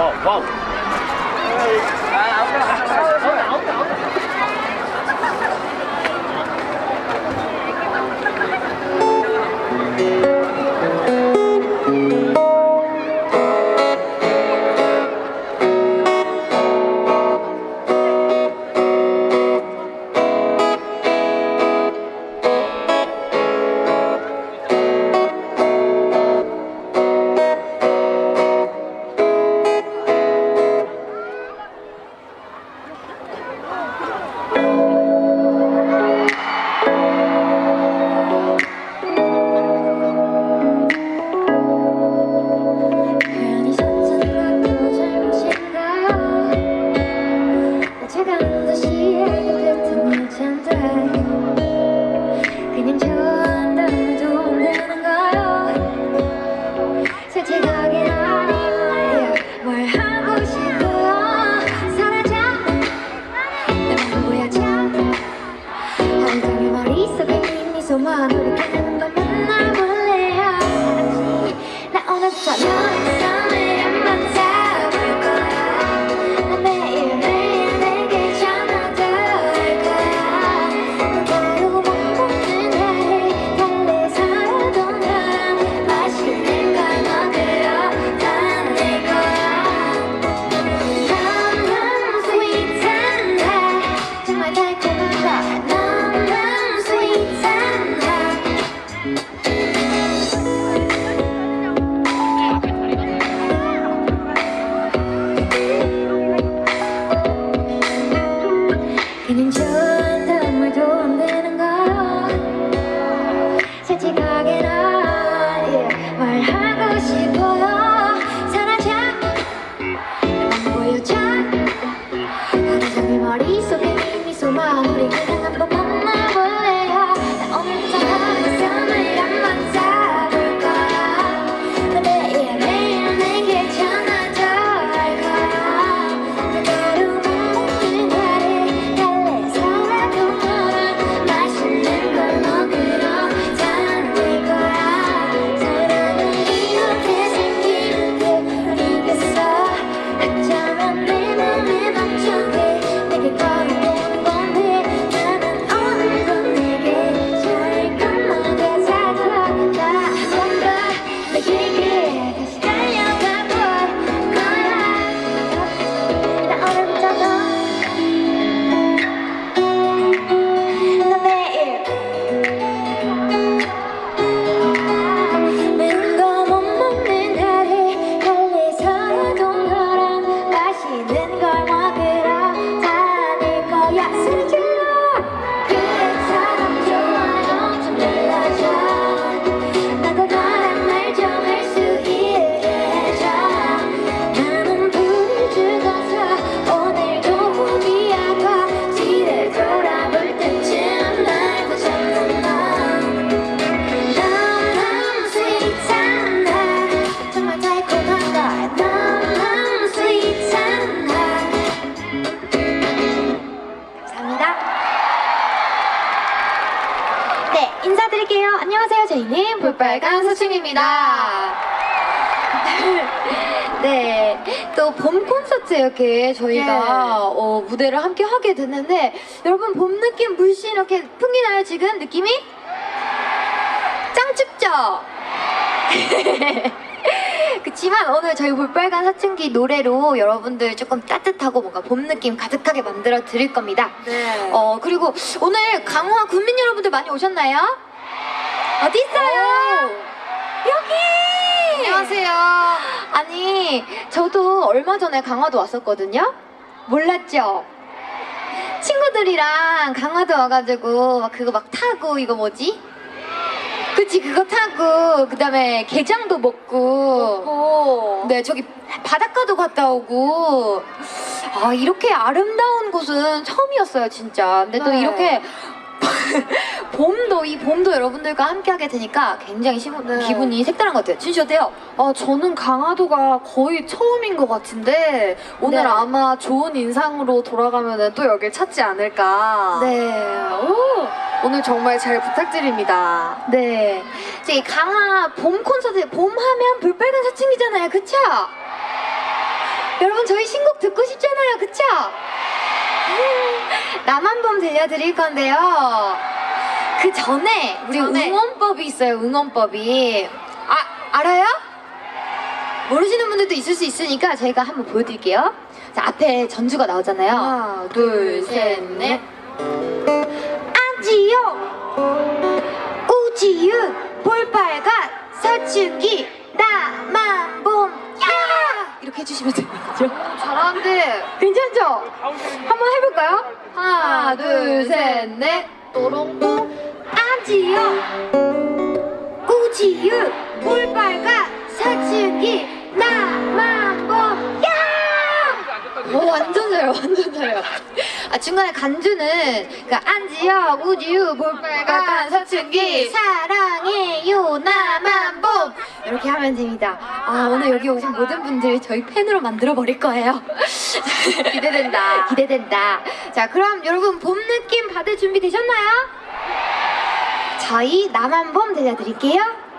와우 와우 봄 콘서트 이렇게 저희가 예. 어, 무대를 함께 하게 됐는데 여러분 봄 느낌 물씬 이렇게 풍기나요 지금 느낌이? 짱 춥죠? 그치만 오늘 저희 볼빨간 사춘기 노래로 여러분들 조금 따뜻하고 뭔가 봄 느낌 가득하게 만들어 드릴 겁니다. 네. 어 그리고 오늘 강화 군민 여러분들 많이 오셨나요? 어디 있어요? 여기. 안녕하세요. 아니 저도 얼마 전에 강화도 왔었거든요. 몰랐죠? 친구들이랑 강화도 와가지고 막 그거 막 타고 이거 뭐지? 그치 그거 타고 그 다음에 게장도 먹고 오. 네 저기 바닷가도 갔다 오고 아 이렇게 아름다운 곳은 처음이었어요 진짜 근데 또 네. 이렇게 봄도 이 봄도 여러분들과 함께 하게 되니까 굉장히 시부, 네. 기분이 색다른 것 같아요 진씨 어때요? 아, 저는 강화도가 거의 처음인 것 같은데 오늘 네. 아마 좋은 인상으로 돌아가면 또 여길 찾지 않을까. 네. 오, 오늘 정말 잘 부탁드립니다. 네. 저희 강화 봄 콘서트 봄 하면 불빨간 사춘기잖아요. 그쵸? 여러분 저희 신곡 듣고 싶잖아요, 그쵸? 나만 봄 들려드릴 건데요. 그 전에 우리 전에. 응원법이 있어요, 응원법이. 아, 알아요? 모르시는 분들도 있을 수 있으니까 저희가 한번 보여드릴게요. 자, 앞에 전주가 나오잖아요. 하나, 둘, 셋, 넷. 안지요 우지윤 볼빨간 사춘기 나만 봄 야! 이렇게 해주시면 되거든요. 잘하는데. 괜찮죠? 한번 해볼까요? 하나, 둘, 셋, 넷. 또롱똥. 안지요 우지윤 볼빨간 사춘기 나만 봄 야! 오 완전 잘해요 완전 잘해요 아 중간에 간주는 그 안지요 우지유 볼빨간 사춘기 사랑해요 나만 봄. 이렇게 하면 됩니다. 아 오늘 여기 오신 모든 분들 저희 팬으로 만들어 버릴 거예요. 기대된다. 기대된다. 자 그럼 여러분 봄 느낌 받을 준비 되셨나요? 저희 나만 봄 들려드릴게요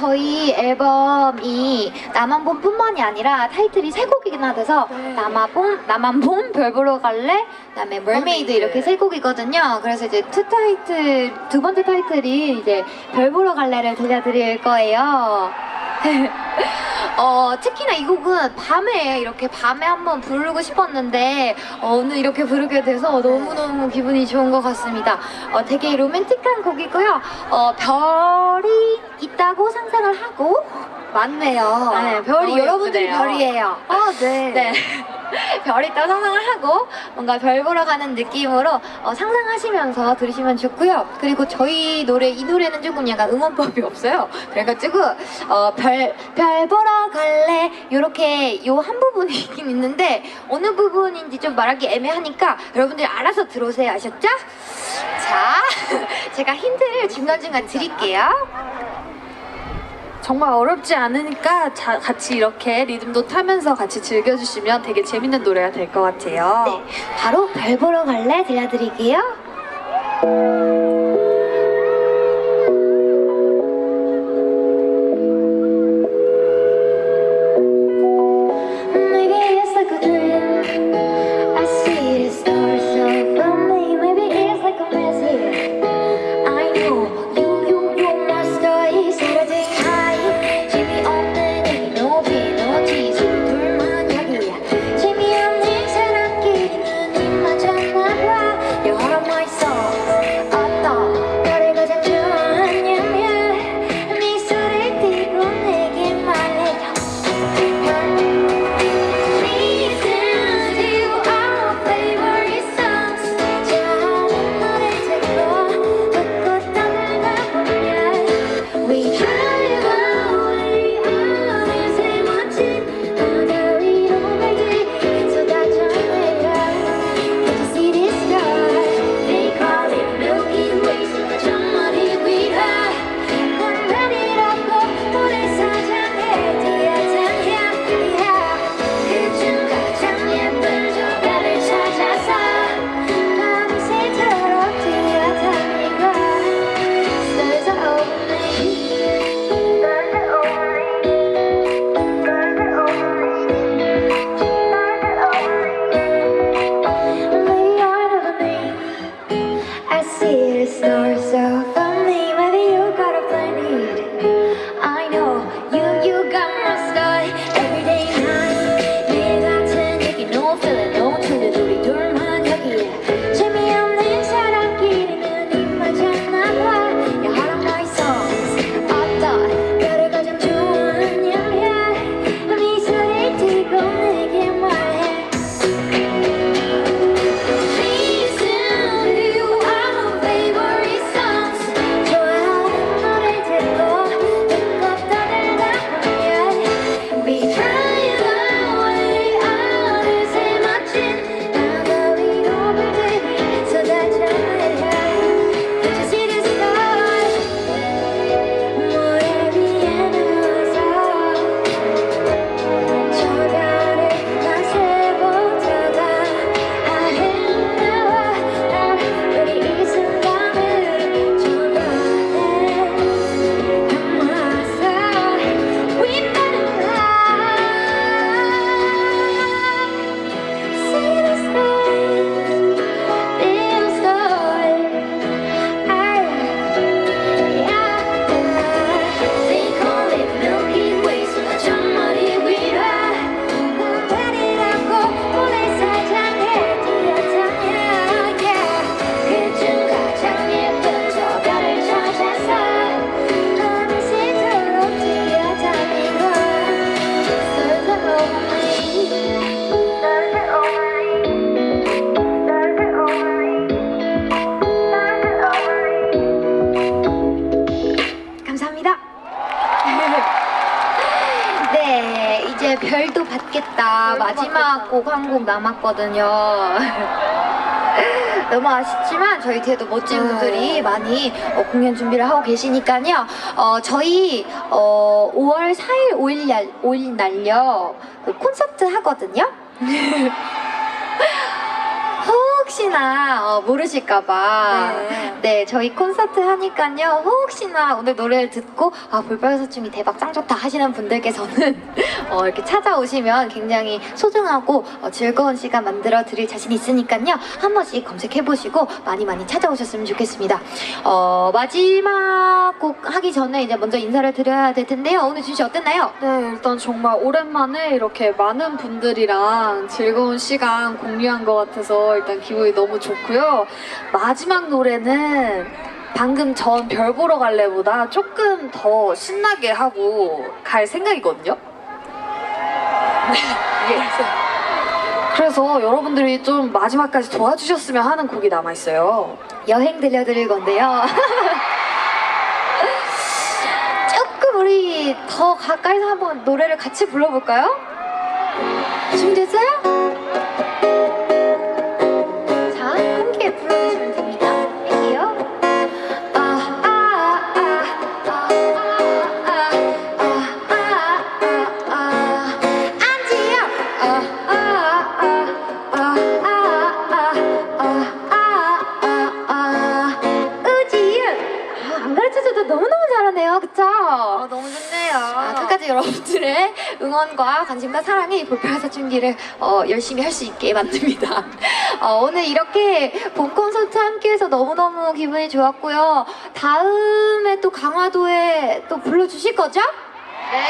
저희 앨범이 나만봄뿐만이 아니라 타이틀이 세 곡이나 돼서 네. 나만봄, 나만봄, 별 보러 갈래, 그다음에 멀메이드 멀메이드. 이렇게 세 곡이거든요. 그래서 이제 투 타이틀 두 번째 타이틀이 이제 별 보러 갈래를 들려드릴 거예요. 어, 특히나 이 곡은 밤에 이렇게 밤에 한번 부르고 싶었는데 어, 오늘 이렇게 부르게 돼서 너무너무 기분이 좋은 것 같습니다. 어, 되게 로맨틱한 곡이고요. 어, 별이 있다고 상상을 하고 맞네요. 네, 별이 너무 여러분들이 예쁘네요. 별이에요. 아, 네. 네. 별이 있다고 상상을 하고 뭔가 별 보러 가는 느낌으로 어, 상상하시면서 들으시면 좋고요. 그리고 저희 노래 이 노래는 조금 약간 응원법이 없어요. 그래가지고 어, 별, 별 보러 갈래 이렇게 요 한 부분이 있긴 있는데 어느 부분인지 좀 말하기 애매하니까 여러분들이 알아서 들어오세요. 아셨죠? 자, 제가 힌트를 중간중간 드릴게요. 정말 어렵지 않으니까 자- 같이 이렇게 리듬도 타면서 같이 즐겨주시면 되게 재밌는 노래가 될 것 같아요. 네, 바로 별 보러 갈래 들려드릴게요. 곡 한 곡 남았거든요. 너무 아쉽지만 저희 뒤에도 멋진 네. 분들이 많이 어, 공연 준비를 하고 계시니까요. 어, 저희 어, 5월 4일, 5일 날, 5일 날요 그 콘서트 하거든요. 혹시 혹시나 어, 모르실까봐 네. 네 저희 콘서트 하니까요 혹시나 오늘 노래를 듣고 아 볼빨사춘기 대박 짱 좋다 하시는 분들께서는 어, 이렇게 찾아오시면 굉장히 소중하고 어, 즐거운 시간 만들어 드릴 자신 있으니까요 한 번씩 검색해 보시고 많이 많이 찾아오셨으면 좋겠습니다. 어, 마지막 곡 하기 전에 이제 먼저 인사를 드려야 될 텐데요 오늘 준씨 어땠나요? 네, 일단 정말 오랜만에 이렇게 많은 분들이랑 즐거운 시간 공유한 것 같아서 일단 기분이 너무 좋고요. 마지막 노래는 방금 전 별 보러 갈래보다 조금 더 신나게 하고 갈 생각이거든요. 네. 그래서 여러분들이 좀 마지막까지 도와주셨으면 하는 곡이 남아있어요. 여행 들려드릴 건데요. 조금 우리 더 가까이서 한번 노래를 같이 불러볼까요? 준비됐어요? 여러분들의 응원과 관심과 사랑이 볼빨 사춘기를 어, 열심히 할 수 있게 만듭니다. 어, 오늘 이렇게 본 콘서트 함께해서 너무너무 기분이 좋았고요. 다음에 또 강화도에 또 불러주실 거죠? 네.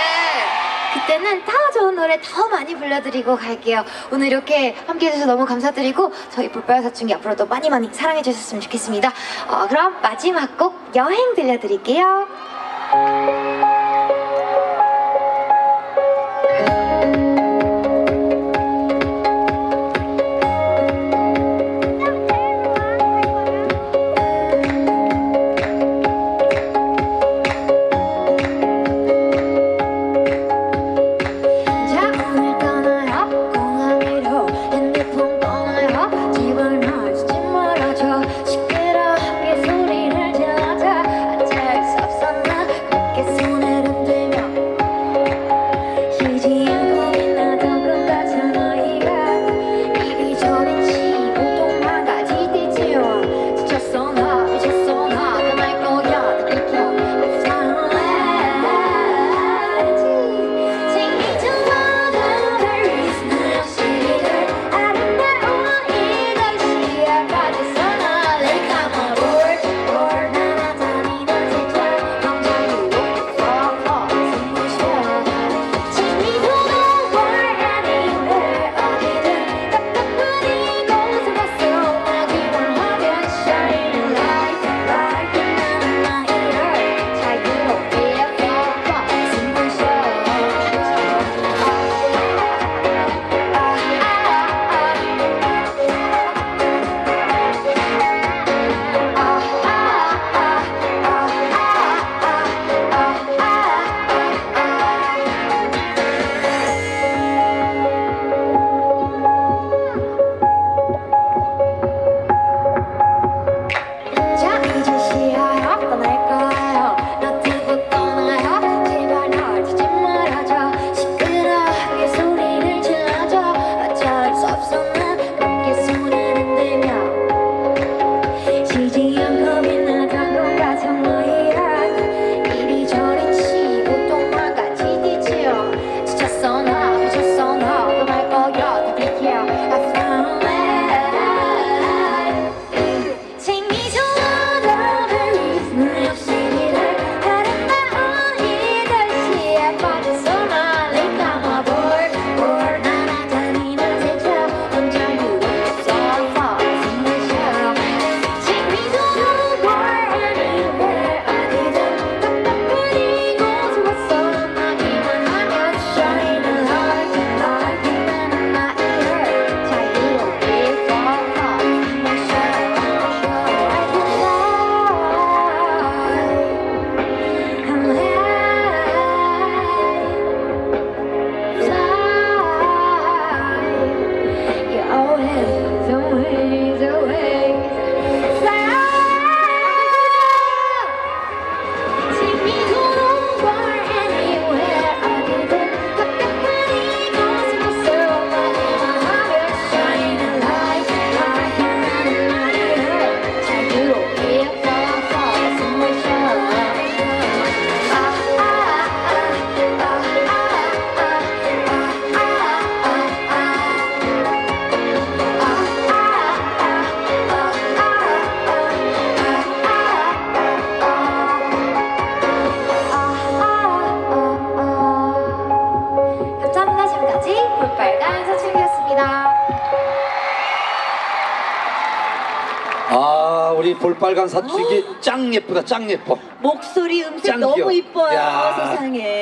그때는 더 좋은 노래 더 많이 불러드리고 갈게요. 오늘 이렇게 함께 해주셔서 너무 감사드리고 저희 볼빨 사춘기 앞으로도 많이 많이 사랑해 주셨으면 좋겠습니다. 어, 그럼 마지막 곡 여행 들려드릴게요. 빨간 사춘기 짱 예쁘다 짱 예뻐 목소리 음색 짱 너무 귀여워. 이뻐요 야. 세상에 아